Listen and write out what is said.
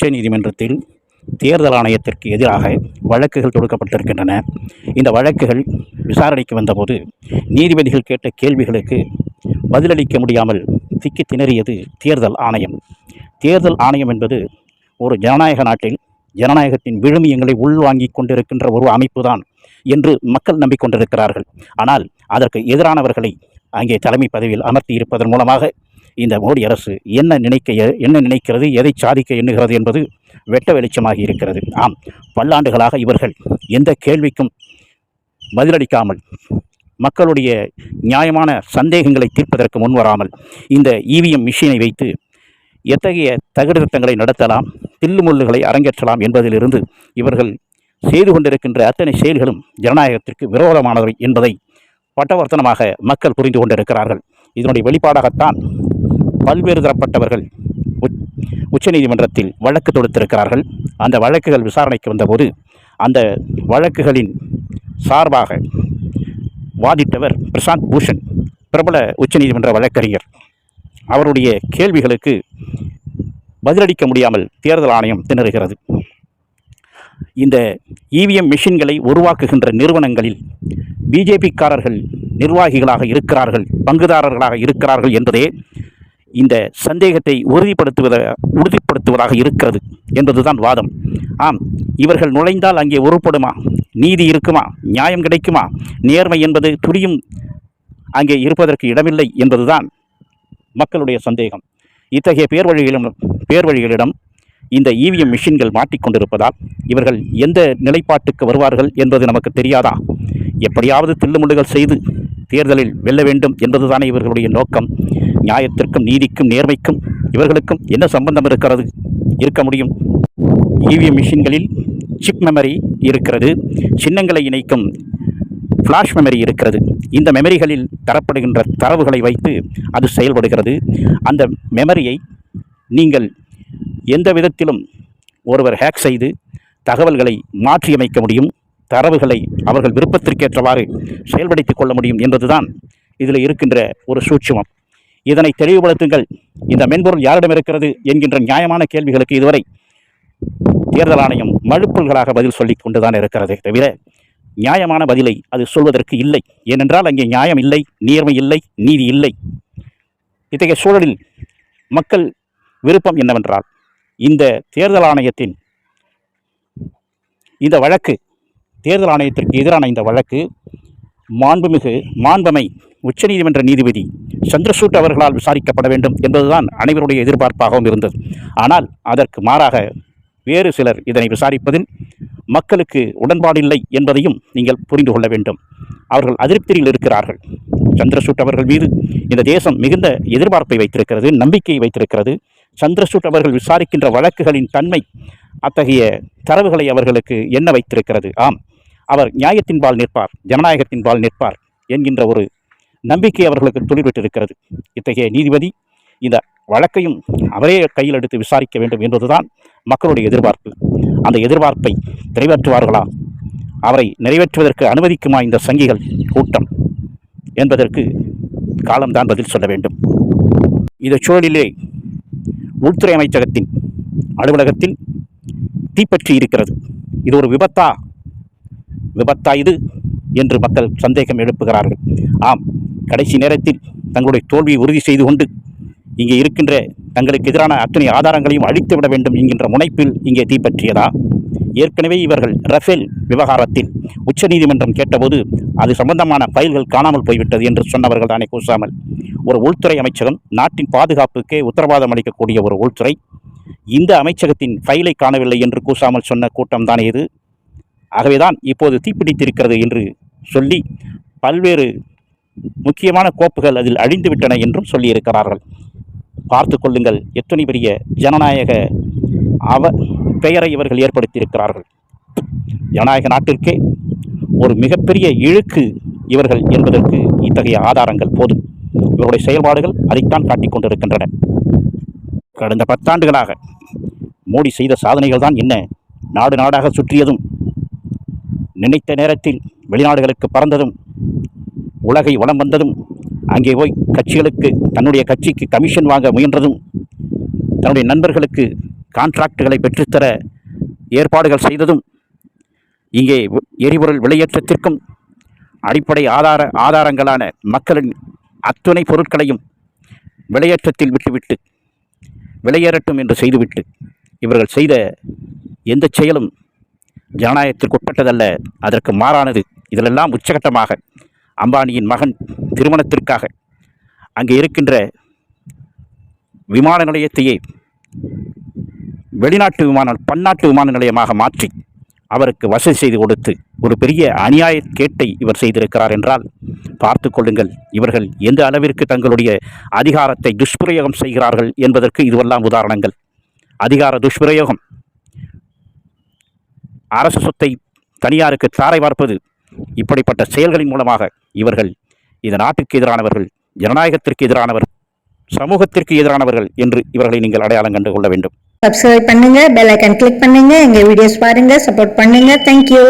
உச்சநீதிமன்றத்தில் தேர்தல் ஆணையத்திற்கு எதிராக வழக்குகள் தொடுக்கப்பட்டிருக்கின்றன. இந்த வழக்குகள் விசாரணைக்கு வந்தபோது நீதிபதிகள் கேட்ட கேள்விகளுக்கு பதிலளிக்க முடியாமல் திக்கி திணறியது தேர்தல் ஆணையம். தேர்தல் ஆணையம் என்பது ஒரு ஜனநாயக நாட்டில் ஜனநாயகத்தின் விழுமியங்களை உள்வாங்கிக் கொண்டிருக்கின்ற ஒரு அமைப்புதான் என்று மக்கள் நம்பிக்கொண்டிருக்கிறார்கள். ஆனால் அதற்கு எதிரானவர்களை அங்கே தலைமை பதவியில் அமர்த்தி இருப்பதன் மூலமாக இந்த மோடி அரசு என்ன நினைக்க என்ன நினைக்கிறது எதை சாதிக்க எண்ணுகிறது என்பது வெட்ட வெளிச்சமாகி இருக்கிறது. ஆம் பல்லாண்டுகளாக இவர்கள் எந்த கேள்விக்கும் பதிலளிக்காமல் மக்களுடைய நியாயமான சந்தேகங்களை தீர்ப்பதற்கு முன்வராமல் இந்த இவிஎம் மிஷினை வைத்து எத்தகைய தகுதிருத்தங்களை நடத்தலாம் தில்லுமுள்ளுகளை அரங்கேற்றலாம் என்பதிலிருந்து இவர்கள் செய்து கொண்டிருக்கின்ற அத்தனை செயல்களும் ஜனநாயகத்திற்கு விரோதமானவை என்பதை பட்டவர்த்தனமாக மக்கள் புரிந்து கொண்டிருக்கிறார்கள். இதனுடைய வெளிப்பாடாகத்தான் பல்வேறு தரப்பட்டவர்கள் உச்சநீதிமன்றத்தில் வழக்கு தொடுத்திருக்கிறார்கள். அந்த வழக்குகள் விசாரணைக்கு வந்தபோது அந்த வழக்குகளின் சார்பாக வாதிட்டவர் பிரசாந்த் பூஷன் பிரபல உச்சநீதிமன்ற வழக்கறிஞர். அவருடைய கேள்விகளுக்கு பதிலளிக்க முடியாமல் தேர்தல் ஆணையம் திணறுகிறது. இந்த இவிஎம் மிஷின்களை உருவாக்குகின்ற நிறுவனங்களில் பிஜேபிக்காரர்கள் நிர்வாகிகளாக இருக்கிறார்கள் பங்குதாரர்களாக இருக்கிறார்கள் என்பதே இந்த சந்தேகத்தை உறுதிப்படுத்துவத உறுதிப்படுத்துவதாக இருக்கிறது என்பதுதான் வாதம். ஆம் இவர்கள் நுழைந்தால் அங்கே உருப்படுமா? நீதி இருக்குமா? நியாயம் கிடைக்குமா? நேர்மை என்பது துளியும் அங்கே இருப்பதற்கு இடமில்லை என்பதுதான் மக்களுடைய சந்தேகம். இத்தகைய பேர் வழிகளிலும் பேர் வழிகளிடம் இந்த இவிஎம் மிஷின்கள் மாட்டிக்கொண்டிருப்பதால் இவர்கள் எந்த நிலைப்பாட்டுக்கு வருவார்கள் என்பது நமக்கு தெரியாதா? எப்படியாவது தில்லுமுள்ளுகள் செய்து தேர்தலில் வெல்ல வேண்டும் என்பதுதானே இவர்களுடைய நோக்கம். நியாயத்திற்கும் நீதிக்கும் நேர்மைக்கும் இவர்களுக்கும் என்ன சம்பந்தம் இருக்கிறது? இருக்க முடியும். இவிஎம் மிஷின்களில் சிப் மெமரி இருக்கிறது. சின்னங்களை இணைக்கும் ஃப்ளாஷ் மெமரி இருக்கிறது. இந்த மெமரிகளில் தரப்படுகின்ற தரவுகளை வைத்து அது செயல்படுகிறது. அந்த மெமரியை நீங்கள் எந்த விதத்திலும் ஒருவர் ஹேக் செய்து தகவல்களை மாற்றியமைக்க முடியும். தரவுகளை அவர்கள் விருப்பத்திற்கேற்றவாறு செயல்படுத்திக் கொள்ள முடியும் என்பதுதான் இதில் இருக்கின்ற ஒரு சூட்சுமம். இதனை தெளிவுபடுத்துங்கள். இந்த மென்பொருள் யாரிடம் இருக்கிறது என்கின்ற நியாயமான கேள்விகளுக்கு இதுவரை தேர்தல் ஆணையம் மழுப்பல்களாக பதில் சொல்லிக் கொண்டுதான் இருக்கிறது தவிர நியாயமான பதிலை அது சொல்வதற்கு இல்லை. ஏனென்றால் அங்கே நியாயம் இல்லை நேர்மை இல்லை நீதி இல்லை. இத்தகைய சூழலில் மக்கள் விருப்பம் என்னவென்றால் இந்த தேர்தல் ஆணையத்தின் இந்த வழக்கு தேர்தல் ஆணையத்திற்கு எதிரான இந்த வழக்கு மாண்புமிகு மாண்பமை உச்சநீதிமன்ற நீதிபதி சந்திரசூட் அவர்களால் விசாரிக்கப்பட வேண்டும் என்பதுதான் அனைவருடைய எதிர்பார்ப்பாகவும் இருந்தது. ஆனால் அதற்கு மாறாக வேறு சிலர் இதனை விசாரிப்பதில் மக்களுக்கு உடன்பாடில்லை என்பதையும் நீங்கள் புரிந்து கொள்ள வேண்டும். அவர்கள் அதிருப்தியில் இருக்கிறார்கள். சந்திரசூட் அவர்கள் மீது இந்த தேசம் மிகுந்த எதிர்பார்ப்பை வைத்திருக்கிறது நம்பிக்கையை வைத்திருக்கிறது. சந்திரசூட் அவர்கள் விசாரிக்கின்ற வழக்குகளின் தன்மை அத்தகைய தரவுகளை அவர்களுக்கு என்ன வைத்திருக்கிறது. ஆம் அவர் நியாயத்தின்பால் நிற்பார் ஜனநாயகத்தின்பால் நிற்பார் என்கின்ற ஒரு நம்பிக்கை அவர்களுக்கு துளிர்விட்டிருக்கிறது. இத்தகைய நீதிபதி இந்த வழக்கையும் அவரே கையில் எடுத்து விசாரிக்க வேண்டும் என்பதுதான் மக்களுடைய எதிர்பார்ப்பு. அந்த எதிர்பார்ப்பை நிறைவேற்றுவார்களா? அவரை நிறைவேற்றுவதற்கு அனுமதிக்குமா இந்த சங்கிகள் கூட்டம் என்பதற்கு காலம்தான் பதில் சொல்ல வேண்டும். இந்த சூழலிலே உள்துறை அமைச்சகத்தின் அலுவலகத்தில் தீப்பற்றி இருக்கிறது. இது ஒரு விபத்தா? விபத்தா இது என்று மக்கள் சந்தேகம் எழுப்புகிறார்கள். ஆம் கடைசி நேரத்தில் தங்களுடைய தோல்வியை உறுதி செய்து கொண்டு இங்கே இருக்கின்ற தங்களுக்கு எதிரான அத்தனை ஆதாரங்களையும் அழித்து விட வேண்டும் என்கின்ற முனைப்பில் இங்கே தீப்பற்றியதா? ஏற்கனவே இவர்கள் ரஃபேல் விவகாரத்தில் உச்சநீதிமன்றம் கேட்டபோது அது சம்பந்தமான ஃபைல்கள் காணாமல் போய்விட்டது என்று சொன்னவர்கள் தானே கூசாமல். ஒரு உள்துறை அமைச்சகம் நாட்டின் பாதுகாப்புக்கே உத்தரவாதம் அளிக்கக்கூடிய ஒரு உள்துறை இந்த அமைச்சகத்தின் ஃபைலை காணவில்லை என்று கூசாமல் சொன்ன கூட்டம் தானே இது? ஆகவேதான் இப்போது தீப்பிடித்திருக்கிறது என்று சொல்லி பல்வேறு முக்கியமான கோப்புகள் அதில் அழிந்துவிட்டன என்றும் சொல்லியிருக்கிறார்கள். பார்த்து கொள்ளுங்கள் எத்தனை பெரிய ஜனநாயக அவ பெயரை இவர்கள் ஏற்படுத்தியிருக்கிறார்கள். ஜனநாயக நாட்டிற்கே ஒரு மிகப்பெரிய இழுக்கு இவர்கள் என்பதற்கு இத்தகைய ஆதாரங்கள் போதும். இவருடைய செயல்பாடுகள் அதைத்தான் காட்டிக் கொண்டிருக்கின்றன. கடந்த பத்தாண்டுகளாக மோடி செய்த சாதனைகள் தான் என்ன? நாடு நாடாக சுற்றியதும் நினைத்த நேரத்தில் வெளிநாடுகளுக்கு பறந்ததும் உலகை வளம் வந்ததும் அங்கே போய் கட்சிகளுக்கு தன்னுடைய கட்சிக்கு கமிஷன் வாங்க முயன்றதும் தன்னுடைய நண்பர்களுக்கு கான்ட்ராக்டுகளை பெற்றுத்தர ஏற்பாடுகள் செய்ததும் இங்கே எரிபொருள் விலையேற்றத்திற்கும் அடிப்படை ஆதார ஆதாரங்களான மக்களின் அத்துணை பொருட்களையும் விலையேற்றத்தில் விட்டுவிட்டு விலையேறட்டும் என்று செய்துவிட்டு இவர்கள் செய்த எந்த செயலும் ஜனநாயகத்திற்கு உட்பட்டதல்ல. அதற்கு மாறானது இதிலெல்லாம் உச்சகட்டமாக அம்பானியின் மகன் திருமணத்திற்காக அங்கே இருக்கின்ற விமான நிலையத்தையே வெளிநாட்டு விமான பன்னாட்டு விமான நிலையமாக மாற்றி அவருக்கு வசதி செய்து கொடுத்து ஒரு பெரிய அநியாய கேட்டை இவர் செய்திருக்கிறார் என்றால் பார்த்து கொள்ளுங்கள். இவர்கள் எந்த அளவிற்கு தங்களுடைய அதிகாரத்தை துஷ்பிரயோகம் செய்கிறார்கள் என்பதற்கு இதுவெல்லாம் உதாரணங்கள். அதிகார துஷ்பிரயோகம் அரசு சொத்தை தனியாருக்கு தாரை பார்ப்பது இப்படிப்பட்ட செயல்களின் மூலமாக இவர்கள் இந்த நாட்டுக்கு எதிரானவர்கள் ஜனநாயகத்திற்கு எதிரானவர் சமூகத்திற்கு எதிரானவர்கள் என்று இவர்களை நீங்கள் அடையாளம் கண்டு கொள்ள வேண்டும். சப்ஸ்கிரைப் பண்ணுங்க பெல் ஐக்கன் கிளிக் பண்ணுங்க எங்க வீடியோஸ் பாருங்க சப்போர்ட் பண்ணுங்க. தேங்க்யூ